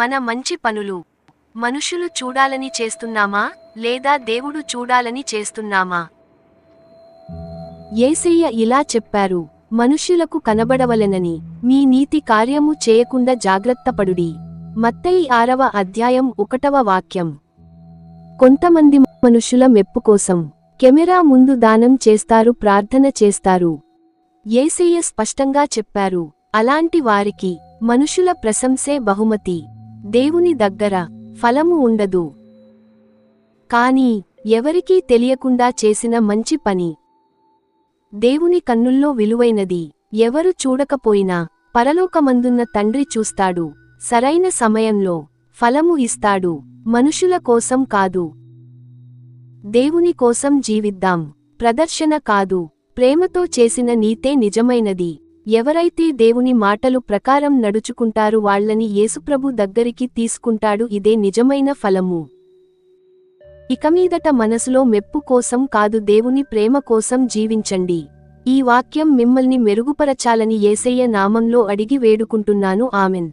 మన మంచి పనులు. మనుషులు చూడాలని చేస్తున్నామా? లేదా దేవుడు చూడాలని చేస్తున్నామా? ఏసయ్య ఇలా చెప్పారు మనుష్యులకు కనబడవలెనని మీ నీతి కార్యము చేయకుండా జాగ్రత్తపడుడి మత్తయి ఆరవ అధ్యాయం ఒకటవ వాక్యం. కొంతమంది మనుషుల మెప్పు కోసం కెమెరా ముందు దానం చేస్తారు ప్రార్థన చేస్తారు. ఏసయ్య స్పష్టంగా చెప్పారు అలాంటి వారికి మనుషుల ప్రశంసే బహుమతి. దేవుని దగ్గర ఫలము ఉండదు. కాని ఎవరికీ తెలియకుండా చేసిన మంచి పని. దేవుని కన్నుల్లో విలువైనది. ఎవరు చూడకపోయినా పరలోకమందున్న తండ్రి చూస్తాడు. సరైన సమయంలో ఫలము ఇస్తాడు. మనుషుల కోసం కాదు. దేవుని కోసం జీవిద్దాం. ప్రదర్శన కాదు. ప్రేమతో చేసిన నీతే నిజమైనది. ఎవరైతే దేవుని మాటలు ప్రకారం నడుచుకుంటారు వాళ్ళని యేసుప్రభు దగ్గరికి తీసుకుంటాడు ఇదే నిజమైన ఫలము. ఇకమీదట మనసులో మెప్పు కోసం కాదు దేవుని ప్రేమ కోసం జీవించండి. ఈ వాక్యం మిమ్మల్ని మెరుగుపరచాలని యేసయ్య నామంలో అడిగి వేడుకుంటున్నాను. ఆమెన్.